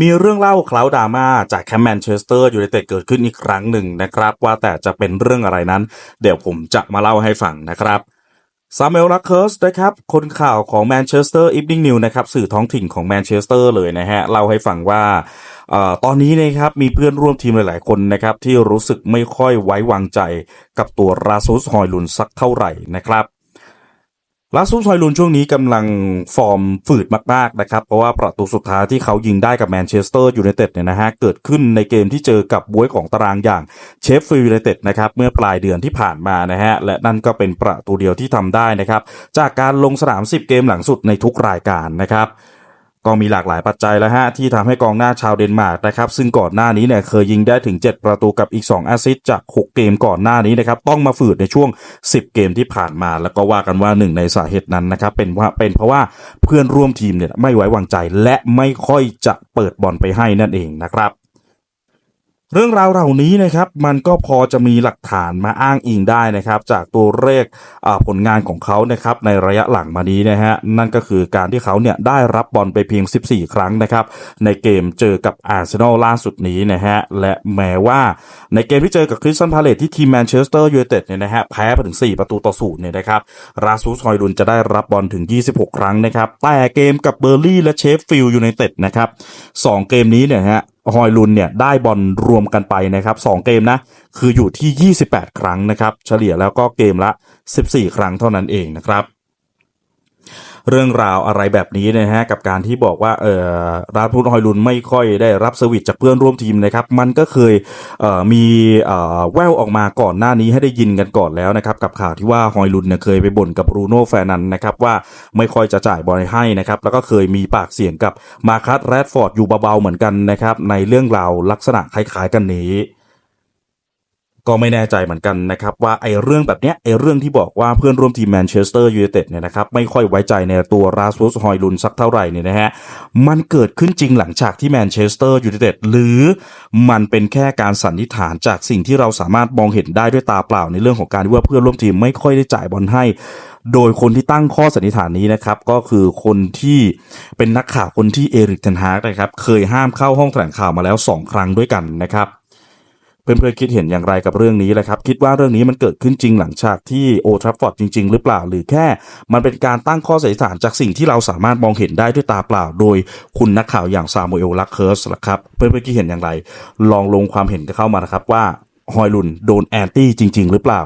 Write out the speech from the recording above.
มีเรื่องเล่าคลาวดราม่าจากแคมแมนเชสเตอร์ยูไนเต็ดเกิดขึ้นอีกครั้งหนึ่งนะครับ ว่าแต่จะเป็นเรื่องอะไรนั้น เดี๋ยวผมจะมาเล่าให้ฟังนะครับซามูเอลลักเคิร์สนะครับคนข่าวของแมนเชสเตอร์อีฟนิ่งนิวนะครับสื่อท้องถิ่นของแมนเชสเตอร์เลยนะฮะเล่าให้ฟังว่าอตอนนี้นะครับมีเพื่อนร่วมทีมหลาย ๆ คนนะครับที่รู้สึกไม่ค่อยไว้วางใจกับตัวราซูสฮอยลุนสักเท่าไหร่นะครับ ลาซูซอยลุนช่วงนี้กำลังฟอร์มฝืดมากๆนะครับเพราะว่าประตูสุดท้ายที่เขายิงได้กับแมนเชสเตอร์ยูไนเต็ดเนี่ยนะฮะเกิดขึ้นในเกมที่เจอกับบวยของตารางอย่างเชฟฟิลด์ยูไนเต็ดนะครับเมื่อปลายเดือนที่ผ่านมานะฮะและนั่นก็เป็นประตูเดียวที่ทำได้นะครับจากการลงสนาม 10 เกมหลังสุดในทุกรายการนะครับ ก็มีหลากหลายปัจจัยแล้วฮะที่ทำให้กองหน้าชาวเดนมาร์กนะครับซึ่งก่อนหน้านี้เนี่ยเคยยิงได้ถึง 7 ประตูกับอีก 2 แอสซิสต์จาก 6 เกมก่อนหน้านี้นะครับต้องมาฝืดในช่วง 10 เกมที่ผ่านมา แล้วก็ว่ากันว่าหนึ่งในสาเหตุนั้นนะครับเป็นว่าเป็นเพราะว่าเพื่อนร่วมทีมเนี่ยไม่ไว้วางใจและไม่ค่อยจะเปิดบอลไปให้นั่นเองนะครับ เรื่องราวเหล่านี้นะครับมันก็พอจะมีหลักฐานมาอ้างอิงได้นะครับ จากตัวเลขผลงานของเขานะครับในระยะหลังมานี้นะฮะนั่นก็คือการที่เขาเนี่ยได้รับบอลไปเพียง 14 ครั้งนะครับในเกมเจอกับอาร์เซนอลล่าสุดนี้นะฮะและแม้ว่าในเกมที่เจอกับคริสตันพาเลตที่ทีมแมนเชสเตอร์ยูไนเต็ดเนี่ยนะฮะแพ้ไปถึง 4 ประตูต่อศูนย์เนี่ยนะครับราซูสฮอยลุนจะได้รับบอลถึง 26 ครั้งนะครับแต่เกมกับเบอร์ลี่และเชฟฟิลด์ยูไนเต็ดนะครับสองเกมนี้เนี่ยฮะ ฮอยลุนเนี่ยได้บอลรวมกันไปนะครับ2เกมนะคืออยู่ที่ 28 ครั้งนะครับ เฉลี่ยแล้วก็เกมละ 14 ครั้งเท่านั้นเองนะครับ เรื่องราวอะไรแบบนี้นะฮะกับการที่บอกว่าเอ่อราพูดฮอยลุนไม่ค่อยได้รับเซอร์วิสจากเพื่อนร่วมทีมนะครับมันก็เคยเอ่อมีเอ่อแววออกมาก่อนหน้านี้ให้ได้ยินกันก่อนแล้วนะครับกับข่าวที่ว่าฮอยลุนเนี่ยเคยไปบ่นกับบรูโน่แฟรนันนะครับว่าไม่ค่อยจะจ่ายบอลให้นะครับแล้วก็เคยมีปากเสียงกับมาคัสแรดฟอร์ดอยู่เบาๆเหมือนกันนะครับในเรื่องราวลักษณะคล้ายๆกันนี้ ก็ไม่แน่ใจเหมือนกันนะครับว่าไอ้เรื่องแบบเนี้ยไอ้เรื่องที่บอกว่าเพื่อนร่วมทีมแมนเชสเตอร์ยูไนเต็ดเนี่ยนะครับไม่ค่อยไว้ใจในตัวราส u ุสฮอยลุนสักเท่าไหร่เนี่ยนะฮะมันเกิดขึ้นจริงหลังจากที่แมนเชสเตอร์ยูไนเต็ดหรือมันเป็นแค่การสันนิษฐานจากสิ่งที่เราสามารถมองเห็นได้ด้วยตาเปล่าในเรื่องของการที่ว่าเพื่อนร่วมทีมไม่ค่อยได้จ่ายบอลให้ โดยคนที่ตั้งข้อสันนิษฐานนี้นะครับก็คือคนที่เป็นนักข่าวคนที่เอริกเทนฮากนะครับเคยห้ามเข้าห้องแถลงข่าวมาแล้วสองครั้งด้วยกันนะครับ เพื่อนๆคิดเห็นอย่างไรกับเรื่องนี้แหละครับ คิดว่าเรื่องนี้มันเกิดขึ้นจริงหลังจากที่โอทรัฟฟอร์ดจริง ๆ หรือเปล่า หรือแค่มันเป็นการตั้งข้อสันนิษฐานจากสิ่งที่เราสามารถมองเห็นได้ด้วยตาเปล่า โดยคุณนักข่าวอย่างซามูเอลลักเคิร์สนะครับเพื่อนๆคิดเห็นอย่างไร ลองลงความเห็นกันเข้ามานะครับว่าฮอยลุนโดนแอนตี้จริง ๆ หรือเปล่า